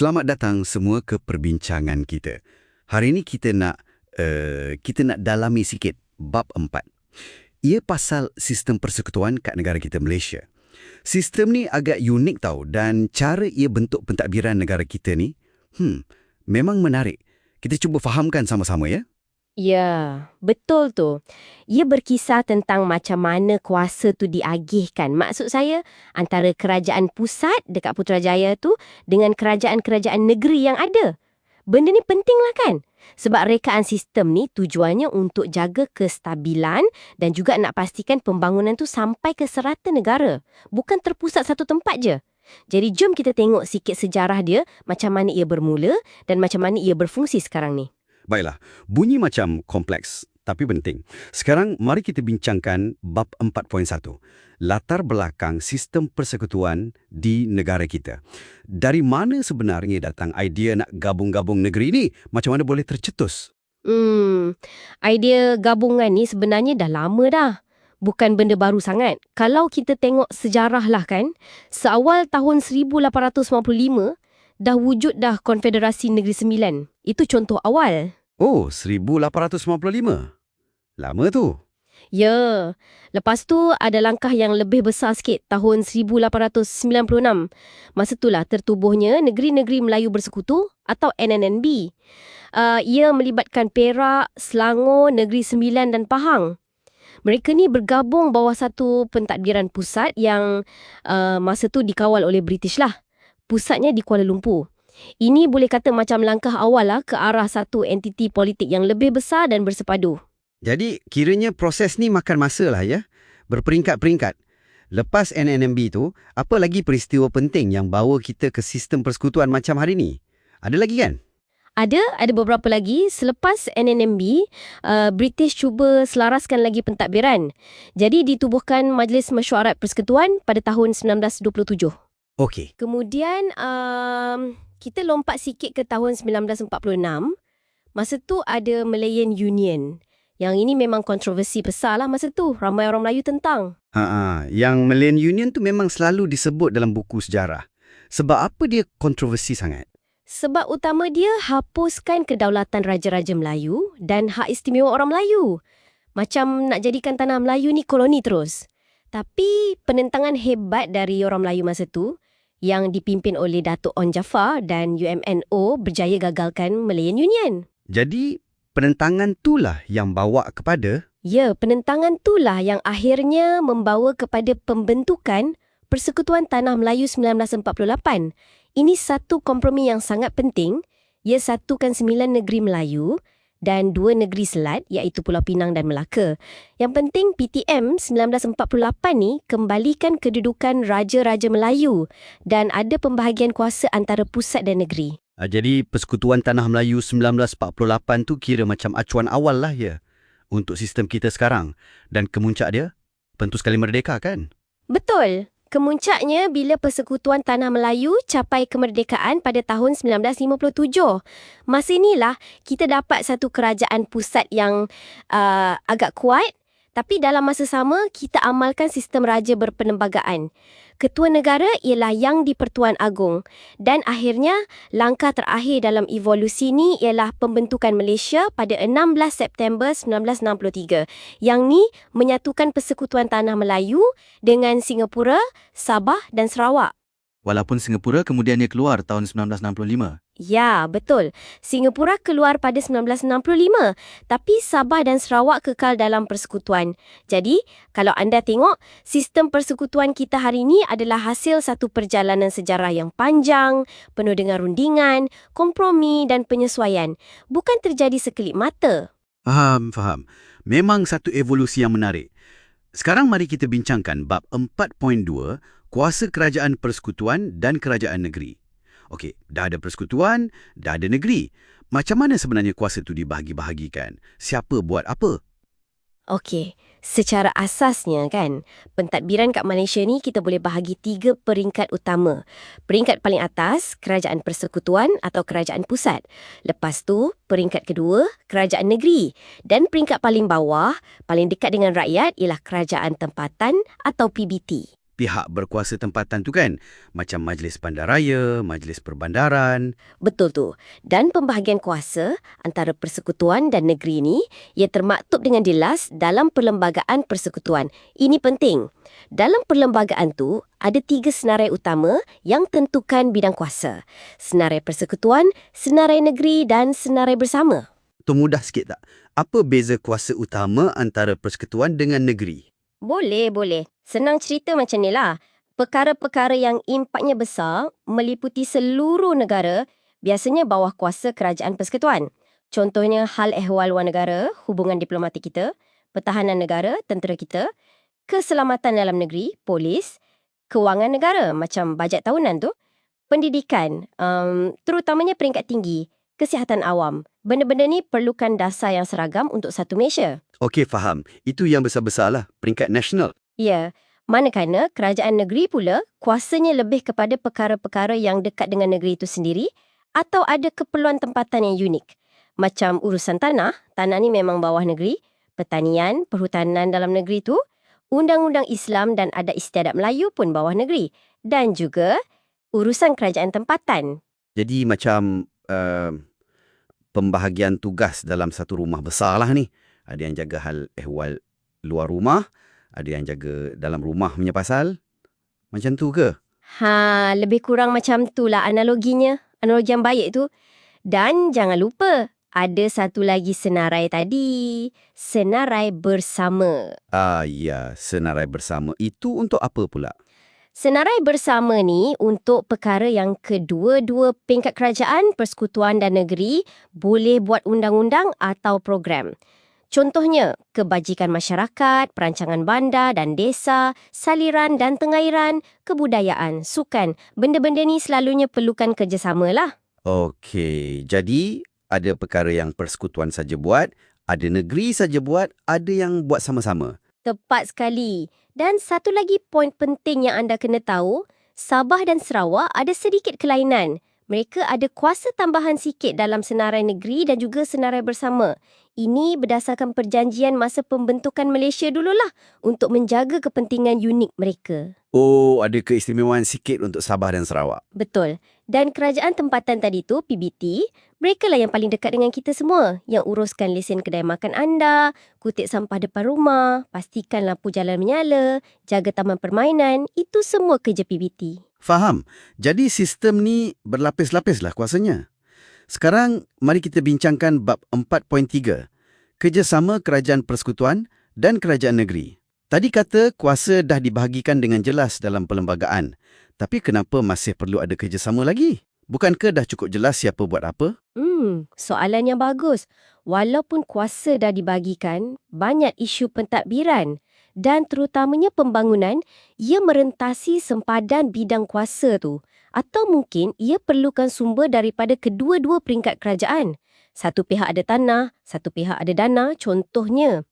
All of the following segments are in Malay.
Selamat datang semua ke perbincangan kita. Hari ini kita nak uh, kita nak dalami sikit bab empat. Ia pasal sistem persekutuan kat negara kita Malaysia. Sistem ni agak unik tau dan cara ia bentuk pentadbiran negara kita ni, hmm, memang menarik. Kita cuba fahamkan sama-sama ya. Ya, betul tu. Ia berkisah tentang macam mana kuasa tu diagihkan. Maksud saya, antara kerajaan pusat dekat Putrajaya tu dengan kerajaan-kerajaan negeri yang ada. Benda ni penting lah kan? Sebab rekaan sistem ni tujuannya untuk jaga kestabilan dan juga nak pastikan pembangunan tu sampai ke serata negara. Bukan terpusat satu tempat je. Jadi jom kita tengok sikit sejarah dia, macam mana ia bermula dan macam mana ia berfungsi sekarang ni. Baiklah, bunyi macam kompleks tapi penting. Sekarang mari kita bincangkan bab 4.1. Latar belakang sistem persekutuan di negara kita. Dari mana sebenarnya datang idea nak gabung-gabung negeri ni? Macam mana boleh tercetus? Hmm, idea gabungan ni sebenarnya dah lama dah. Bukan benda baru sangat. Kalau kita tengok sejarah lah kan, seawal tahun 1855, dah wujud dah Konfederasi Negeri Sembilan. Itu contoh awal. Oh, 1855. Lama tu. Ya, lepas tu ada langkah yang lebih besar sikit tahun 1896. Masa itulah tertubuhnya Negeri-Negeri Melayu Bersekutu atau NNNB. Uh, ia melibatkan Perak, Selangor, Negeri Sembilan dan Pahang. Mereka ni bergabung bawah satu pentadbiran pusat yang uh, masa tu dikawal oleh British lah. Pusatnya di Kuala Lumpur. Ini boleh kata macam langkah awal lah ke arah satu entiti politik yang lebih besar dan bersepadu. Jadi, kiranya proses ni makan masa lah ya. Berperingkat-peringkat. Lepas NNMB tu, apa lagi peristiwa penting yang bawa kita ke sistem persekutuan macam hari ni? Ada lagi kan? Ada, ada beberapa lagi. Selepas NNMB, uh, British cuba selaraskan lagi pentadbiran. Jadi ditubuhkan Majlis Mesyuarat Persekutuan pada tahun 1927. Okey. Kemudian um, kita lompat sikit ke tahun 1946. Masa tu ada Malayan Union. Yang ini memang kontroversi besar lah masa tu. Ramai orang Melayu tentang. Ha, ha, yang Malayan Union tu memang selalu disebut dalam buku sejarah. Sebab apa dia kontroversi sangat? Sebab utama dia hapuskan kedaulatan Raja-Raja Melayu dan hak istimewa orang Melayu. Macam nak jadikan tanah Melayu ni koloni terus. Tapi penentangan hebat dari orang Melayu masa tu yang dipimpin oleh Datuk On Jaafar dan UMNO berjaya gagalkan Malayan Union. Jadi, penentangan itulah yang bawa kepada... Ya, penentangan itulah yang akhirnya membawa kepada pembentukan Persekutuan Tanah Melayu 1948. Ini satu kompromi yang sangat penting. Ia satukan sembilan negeri Melayu dan dua negeri selat iaitu Pulau Pinang dan Melaka. Yang penting PTM 1948 ni kembalikan kedudukan Raja-Raja Melayu dan ada pembahagian kuasa antara pusat dan negeri. Ah, jadi Persekutuan Tanah Melayu 1948 tu kira macam acuan awal lah ya untuk sistem kita sekarang. Dan kemuncak dia, pentu sekali merdeka kan? Betul. Kemuncaknya bila Persekutuan Tanah Melayu capai kemerdekaan pada tahun 1957. Masa inilah kita dapat satu kerajaan pusat yang uh, agak kuat tapi dalam masa sama kita amalkan sistem raja berpenembagaan. Ketua negara ialah Yang di-Pertuan Agong dan akhirnya langkah terakhir dalam evolusi ini ialah pembentukan Malaysia pada 16 September 1963. Yang ni menyatukan Persekutuan Tanah Melayu dengan Singapura, Sabah dan Sarawak. Walaupun Singapura kemudian dia keluar tahun 1965. Ya, betul. Singapura keluar pada 1965, tapi Sabah dan Sarawak kekal dalam persekutuan. Jadi, kalau anda tengok, sistem persekutuan kita hari ini adalah hasil satu perjalanan sejarah yang panjang, penuh dengan rundingan, kompromi dan penyesuaian. Bukan terjadi sekelip mata. Faham, faham. Memang satu evolusi yang menarik. Sekarang mari kita bincangkan bab 4.2, kuasa kerajaan persekutuan dan kerajaan negeri. Okey, dah ada persekutuan, dah ada negeri. Macam mana sebenarnya kuasa itu dibahagi-bahagikan? Siapa buat apa? Okey, secara asasnya kan, pentadbiran kat Malaysia ni kita boleh bahagi tiga peringkat utama. Peringkat paling atas, kerajaan persekutuan atau kerajaan pusat. Lepas tu, peringkat kedua, kerajaan negeri. Dan peringkat paling bawah, paling dekat dengan rakyat ialah kerajaan tempatan atau PBT. Pihak berkuasa tempatan tu kan. Macam Majlis Bandaraya, Majlis Perbandaran. Betul tu. Dan pembahagian kuasa antara persekutuan dan negeri ni ia termaktub dengan jelas dalam perlembagaan persekutuan. Ini penting. Dalam perlembagaan tu ada tiga senarai utama yang tentukan bidang kuasa. Senarai persekutuan, senarai negeri dan senarai bersama. Tu mudah sikit tak? Apa beza kuasa utama antara persekutuan dengan negeri? Boleh, boleh. Senang cerita macam ni lah. Perkara-perkara yang impaknya besar meliputi seluruh negara biasanya bawah kuasa kerajaan persekutuan. Contohnya hal ehwal luar negara, hubungan diplomatik kita, pertahanan negara, tentera kita, keselamatan dalam negeri, polis, kewangan negara macam bajet tahunan tu, pendidikan, um, terutamanya peringkat tinggi, kesihatan awam. Benda-benda ni perlukan dasar yang seragam untuk satu Malaysia. Okey, faham. Itu yang besar-besar lah, peringkat nasional. Ya, manakala kerajaan negeri pula kuasanya lebih kepada perkara-perkara yang dekat dengan negeri itu sendiri atau ada keperluan tempatan yang unik. Macam urusan tanah, tanah ni memang bawah negeri, pertanian, perhutanan dalam negeri tu, undang-undang Islam dan adat istiadat Melayu pun bawah negeri dan juga urusan kerajaan tempatan. Jadi macam uh, pembahagian tugas dalam satu rumah besar lah ni. Ada yang jaga hal ehwal luar rumah, ada yang jaga dalam rumah punya pasal. Macam tu ke? Ha, lebih kurang macam tu lah analoginya. Analogi yang baik tu. Dan jangan lupa, ada satu lagi senarai tadi. Senarai bersama. Ah ya, senarai bersama. Itu untuk apa pula? Senarai bersama ni untuk perkara yang kedua-dua peringkat kerajaan, persekutuan dan negeri boleh buat undang-undang atau program. Contohnya, kebajikan masyarakat, perancangan bandar dan desa, saliran dan tengairan, kebudayaan, sukan. Benda-benda ni selalunya perlukan kerjasama lah. Okey, jadi ada perkara yang persekutuan saja buat, ada negeri saja buat, ada yang buat sama-sama. Tepat sekali. Dan satu lagi poin penting yang anda kena tahu, Sabah dan Sarawak ada sedikit kelainan. Mereka ada kuasa tambahan sikit dalam senarai negeri dan juga senarai bersama. Ini berdasarkan perjanjian masa pembentukan Malaysia dululah untuk menjaga kepentingan unik mereka. Oh, ada keistimewaan sikit untuk Sabah dan Sarawak. Betul. Dan kerajaan tempatan tadi tu, PBT, mereka lah yang paling dekat dengan kita semua. Yang uruskan lesen kedai makan anda, kutip sampah depan rumah, pastikan lampu jalan menyala, jaga taman permainan. Itu semua kerja PBT. Faham. Jadi sistem ni berlapis-lapis lah kuasanya. Sekarang, mari kita bincangkan bab 4.3. Kerjasama Kerajaan Persekutuan dan Kerajaan Negeri. Tadi kata kuasa dah dibahagikan dengan jelas dalam perlembagaan. Tapi kenapa masih perlu ada kerjasama lagi? Bukankah dah cukup jelas siapa buat apa? Hmm, soalan yang bagus. Walaupun kuasa dah dibagikan, banyak isu pentadbiran dan terutamanya pembangunan, ia merentasi sempadan bidang kuasa tu. Atau mungkin ia perlukan sumber daripada kedua-dua peringkat kerajaan. Satu pihak ada tanah, satu pihak ada dana, contohnya.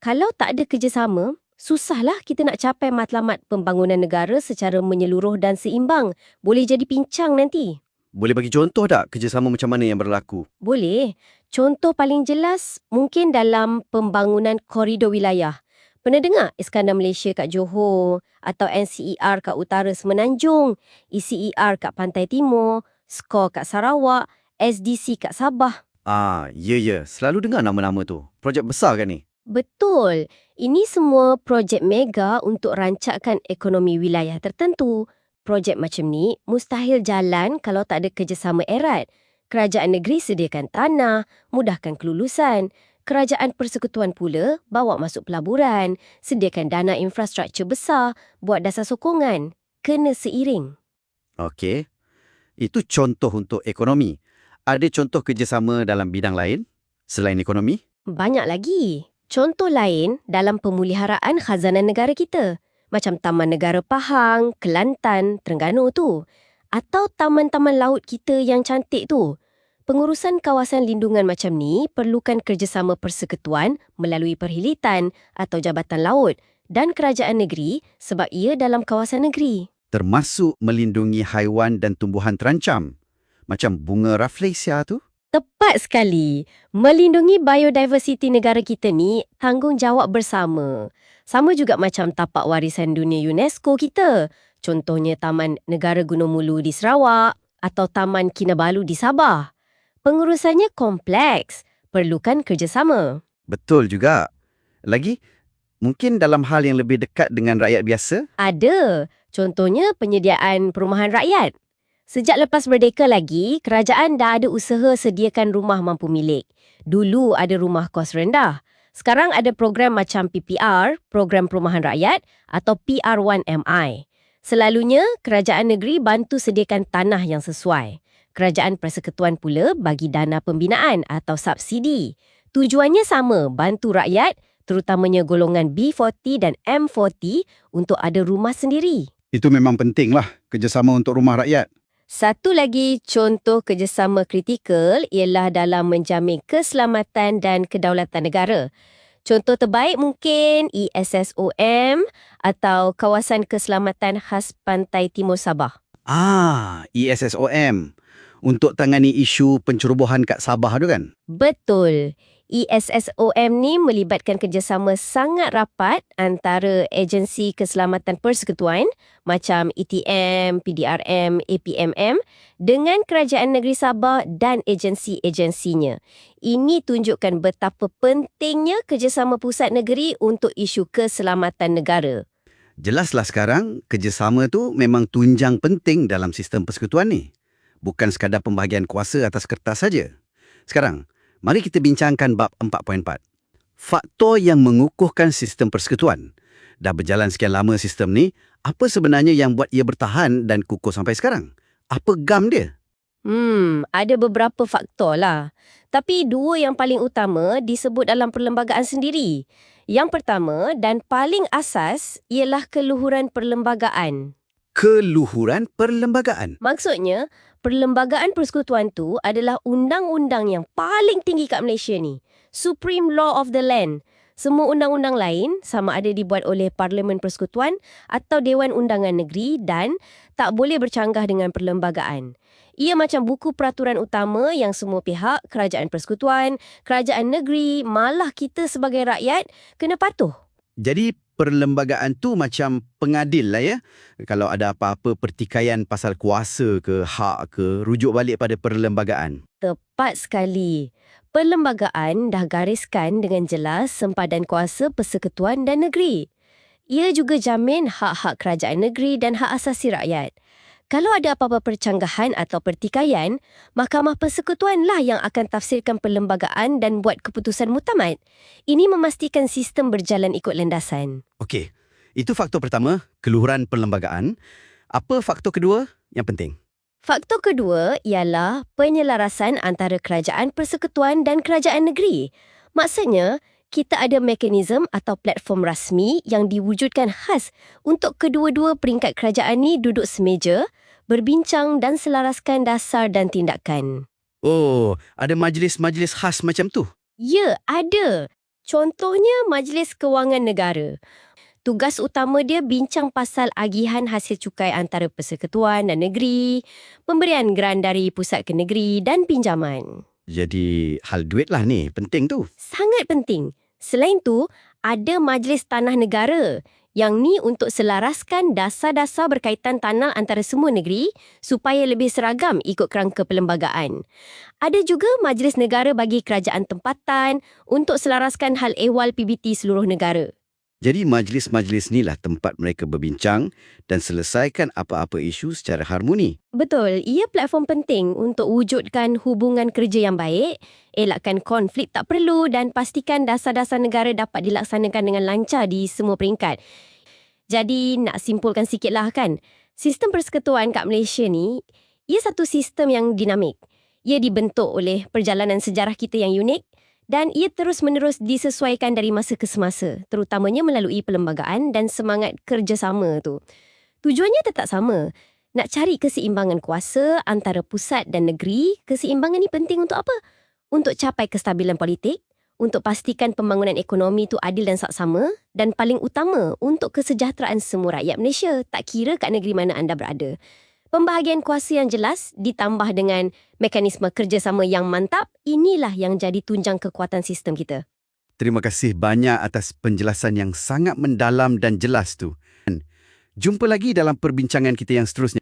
Kalau tak ada kerjasama, susahlah kita nak capai matlamat pembangunan negara secara menyeluruh dan seimbang. Boleh jadi pincang nanti. Boleh bagi contoh tak kerjasama macam mana yang berlaku? Boleh. Contoh paling jelas mungkin dalam pembangunan koridor wilayah. Pernah dengar Iskandar Malaysia kat Johor atau NCER kat Utara Semenanjung, ECER kat Pantai Timur, SCORE kat Sarawak, SDC kat Sabah. Ah, ya ya, selalu dengar nama-nama tu. Projek besar kan ni? Betul. Ini semua projek mega untuk rancakkan ekonomi wilayah tertentu. Projek macam ni mustahil jalan kalau tak ada kerjasama erat. Kerajaan negeri sediakan tanah, mudahkan kelulusan. Kerajaan persekutuan pula bawa masuk pelaburan, sediakan dana infrastruktur besar, buat dasar sokongan. Kena seiring. Okey. Itu contoh untuk ekonomi. Ada contoh kerjasama dalam bidang lain selain ekonomi? Banyak lagi. Contoh lain dalam pemuliharaan khazanah negara kita. Macam Taman Negara Pahang, Kelantan, Terengganu tu. Atau taman-taman laut kita yang cantik tu. Pengurusan kawasan lindungan macam ni perlukan kerjasama persekutuan melalui perhilitan atau jabatan laut dan kerajaan negeri sebab ia dalam kawasan negeri. Termasuk melindungi haiwan dan tumbuhan terancam. Macam bunga rafflesia tu? Tepat sekali. Melindungi biodiversiti negara kita ni tanggungjawab bersama. Sama juga macam tapak warisan dunia UNESCO kita. Contohnya Taman Negara Gunung Mulu di Sarawak atau Taman Kinabalu di Sabah. Pengurusannya kompleks, perlukan kerjasama. Betul juga. Lagi, mungkin dalam hal yang lebih dekat dengan rakyat biasa, Ada. Contohnya penyediaan perumahan rakyat. Sejak lepas merdeka lagi, kerajaan dah ada usaha sediakan rumah mampu milik. Dulu ada rumah kos rendah. Sekarang ada program macam PPR, Program Perumahan Rakyat atau PR1MI. Selalunya, kerajaan negeri bantu sediakan tanah yang sesuai. Kerajaan persekutuan pula bagi dana pembinaan atau subsidi. Tujuannya sama, bantu rakyat, terutamanya golongan B40 dan M40 untuk ada rumah sendiri. Itu memang penting lah kerjasama untuk rumah rakyat. Satu lagi contoh kerjasama kritikal ialah dalam menjamin keselamatan dan kedaulatan negara. Contoh terbaik mungkin ESSOM atau Kawasan Keselamatan Khas Pantai Timur Sabah. Ah, ESSOM. Untuk tangani isu pencerobohan kat Sabah tu kan? Betul. ESSOM ni melibatkan kerjasama sangat rapat antara agensi keselamatan persekutuan macam ETM, PDRM, APMM dengan kerajaan negeri Sabah dan agensi-agensinya. Ini tunjukkan betapa pentingnya kerjasama pusat negeri untuk isu keselamatan negara. Jelaslah sekarang, kerjasama tu memang tunjang penting dalam sistem persekutuan ni. Bukan sekadar pembahagian kuasa atas kertas saja. Sekarang, mari kita bincangkan bab 4.4. Faktor yang mengukuhkan sistem persekutuan. Dah berjalan sekian lama sistem ni, apa sebenarnya yang buat ia bertahan dan kukuh sampai sekarang? Apa gam dia? Hmm, ada beberapa faktor lah. Tapi dua yang paling utama disebut dalam perlembagaan sendiri. Yang pertama dan paling asas ialah keluhuran perlembagaan. Keluhuran perlembagaan. Maksudnya, perlembagaan persekutuan tu adalah undang-undang yang paling tinggi kat Malaysia ni. Supreme Law of the Land. Semua undang-undang lain sama ada dibuat oleh Parlimen Persekutuan atau Dewan Undangan Negeri dan tak boleh bercanggah dengan perlembagaan. Ia macam buku peraturan utama yang semua pihak, kerajaan persekutuan, kerajaan negeri, malah kita sebagai rakyat kena patuh. Jadi perlembagaan tu macam pengadil lah ya. Kalau ada apa-apa pertikaian pasal kuasa ke hak ke, rujuk balik pada perlembagaan. Tepat sekali. Perlembagaan dah gariskan dengan jelas sempadan kuasa persekutuan dan negeri. Ia juga jamin hak-hak kerajaan negeri dan hak asasi rakyat. Kalau ada apa-apa percanggahan atau pertikaian, Mahkamah Persekutuan lah yang akan tafsirkan perlembagaan dan buat keputusan mutamat. Ini memastikan sistem berjalan ikut landasan. Okey, itu faktor pertama, keluhuran perlembagaan. Apa faktor kedua yang penting? Faktor kedua ialah penyelarasan antara kerajaan persekutuan dan kerajaan negeri. Maksudnya, kita ada mekanisme atau platform rasmi yang diwujudkan khas untuk kedua-dua peringkat kerajaan ni duduk semeja, berbincang dan selaraskan dasar dan tindakan. Oh, ada majlis-majlis khas macam tu. Ya, ada. Contohnya Majlis Kewangan Negara. Tugas utama dia bincang pasal agihan hasil cukai antara persekutuan dan negeri, pemberian geran dari pusat ke negeri dan pinjaman. Jadi hal duit lah ni, penting tu. Sangat penting. Selain tu, ada Majlis Tanah Negara yang ni untuk selaraskan dasar-dasar berkaitan tanah antara semua negeri supaya lebih seragam ikut kerangka perlembagaan. Ada juga Majlis Negara bagi kerajaan tempatan untuk selaraskan hal ehwal PBT seluruh negara. Jadi majlis-majlis ni lah tempat mereka berbincang dan selesaikan apa-apa isu secara harmoni. Betul, ia platform penting untuk wujudkan hubungan kerja yang baik, elakkan konflik tak perlu dan pastikan dasar-dasar negara dapat dilaksanakan dengan lancar di semua peringkat. Jadi nak simpulkan sikit lah kan, sistem persekutuan kat Malaysia ni, ia satu sistem yang dinamik. Ia dibentuk oleh perjalanan sejarah kita yang unik dan ia terus-menerus disesuaikan dari masa ke semasa, terutamanya melalui perlembagaan dan semangat kerjasama tu. Tujuannya tetap sama, nak cari keseimbangan kuasa antara pusat dan negeri. Keseimbangan ni penting untuk apa? Untuk capai kestabilan politik, untuk pastikan pembangunan ekonomi tu adil dan saksama dan paling utama untuk kesejahteraan semua rakyat Malaysia, tak kira kat negeri mana anda berada. Pembahagian kuasa yang jelas ditambah dengan mekanisme kerjasama yang mantap, inilah yang jadi tunjang kekuatan sistem kita. Terima kasih banyak atas penjelasan yang sangat mendalam dan jelas tu. Jumpa lagi dalam perbincangan kita yang seterusnya.